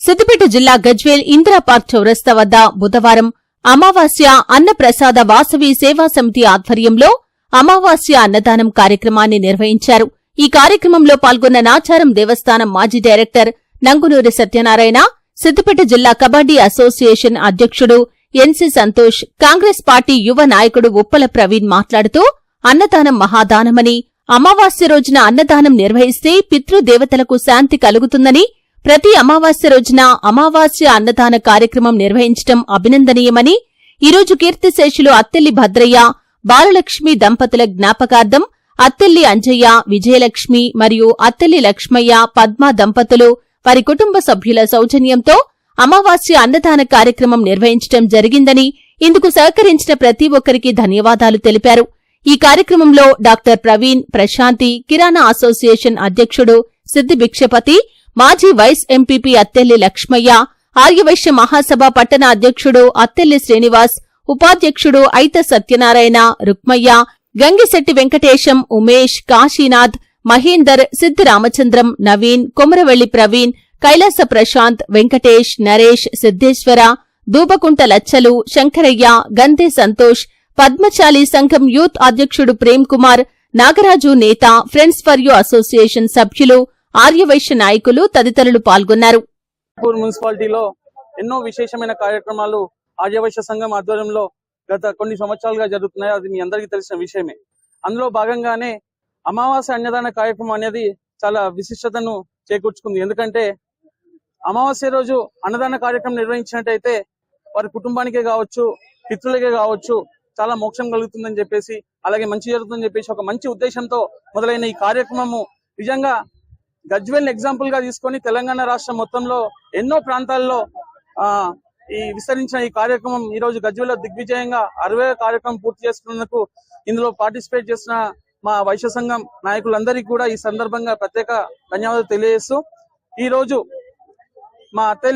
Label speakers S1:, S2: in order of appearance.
S1: సిద్దిపేట జిల్లా గజ్వేల్ ఇందిరాపార్క్ చౌరస్తా వద్ద బుధవారం అమావాస్య అన్నప్రసాద వాసవి సేవా సమితి ఆధ్వర్యంలో అమావాస్య అన్నదానం కార్యక్రమాన్ని నిర్వహించారు. ఈ కార్యక్రమంలో పాల్గొన్న నాచారం దేవస్థానం మాజీ డైరెక్టర్ నంగునూరి సత్యనారాయణ సిద్దిపేట జిల్లా కబడ్డీ అసోసియేషన్ అధ్యక్షుడు N C Santosh Congress party యువ నాయకుడు ఉప్పల ప్రవీణ్ మాట్లాడుతూ అన్నదానం మహాదానమని అమావాస్య రోజున అన్నదానం నిర్వహిస్తే పితృదేవతలకు శాంతి కలుగుతుందని ప్రతి అమావాస్య రోజున అమావాస్య అన్నదాన కార్యక్రమం నిర్వహించడం అభినందనీయమని ఈరోజు కీర్తిశేషులు అత్తెల్లి భద్రయ్య బాలలక్ష్మి దంపతుల జ్ఞాపకార్థం అత్తెల్లి అంజయ్య విజయలక్ష్మి మరియు అత్తెల్లి లక్ష్మయ్య పద్మ దంపతులు వారి కుటుంబ సభ్యుల సౌజన్యంతో అమావాస్య అన్నదాన కార్యక్రమం నిర్వహించడం జరిగిందని ఇందుకు సహకరించిన ప్రతి ఒక్కరికి ధన్యవాదాలు తెలిపారు. ఈ కార్యక్రమంలో డాక్టర్ ప్రవీణ్ ప్రశాంతి కిరాణా అసోసియేషన్ అధ్యక్షుడు సిద్ది భిక్షపతి మాజీ వైస్ ఎంపీపీ అత్తెల్లి లక్ష్మయ్య ఆర్యవైశ్య మహాసభ పట్టణ అధ్యక్షుడు అత్తెల్లి శ్రీనివాస్ ఉపాధ్యక్షుడు ఐత సత్యనారాయణ రుక్మయ్య గంగిశెట్టి వెంకటేశం ఉమేష్ కాశీనాథ్ మహేందర్ సిద్ధి రామచంద్రం నవీన్ కొమరవెల్లి ప్రవీణ్ కైలాస ప్రశాంత్ వెంకటేష్ నరేష్ సిద్ధేశ్వర దూబకుంట లచ్చలు శంకరయ్య గంధే సంతోష్ పద్మచాలి సంఘం యూత్ అధ్యక్షుడు ప్రేమ్ కుమార్ నాగరాజు నేత ఫ్రెండ్స్ ఫర్ యూ అసోసియేషన్ సభ్యులు ఆర్యవైశ్య నాయకులు తదితరులు పాల్గొన్నారు.
S2: మున్సిపాలిటీలో ఎన్నో విశేషమైన కార్యక్రమాలు ఆర్యవైశ్య సంఘం ఆధ్వర్యంలో గత కొన్ని సంవత్సరాలుగా జరుగుతున్నాయి. అది మీ అందరికీ తెలిసిన విషయమే. అందులో భాగంగానే అమావాస్య అన్నదాన కార్యక్రమం అనేది చాలా విశిష్టతను చేకూర్చుకుంది. ఎందుకంటే అమావాస్య రోజు అన్నదాన కార్యక్రమం నిర్వహించినట్టయితే వారి కుటుంబానికే కావచ్చు పితృలకే కావచ్చు చాలా మోక్షం కలుగుతుందని చెప్పేసి అలాగే మంచి జరుగుతుందని చెప్పేసి ఒక మంచి ఉద్దేశంతో మొదలైన ఈ కార్యక్రమము నిజంగా గజ్వెల్ ఎగ్జాంపుల్గా తీసుకొని తెలంగాణ రాష్ట్రం మొత్తంలో ఎన్నో ప్రాంతాల్లో ఆ ఈ విస్తరించిన ఈ కార్యక్రమం ఈ రోజు గజ్వెల్లో దిగ్విజయంగా అరవై కార్యక్రమం పూర్తి చేసుకున్నందుకు ఇందులో పార్టిసిపేట్ చేసిన మా వైశ్య సంఘం నాయకులందరికీ కూడా ఈ సందర్భంగా ప్రత్యేక ధన్యవాదాలు తెలియజేస్తూ ఈ రోజు మా అత్తల్లి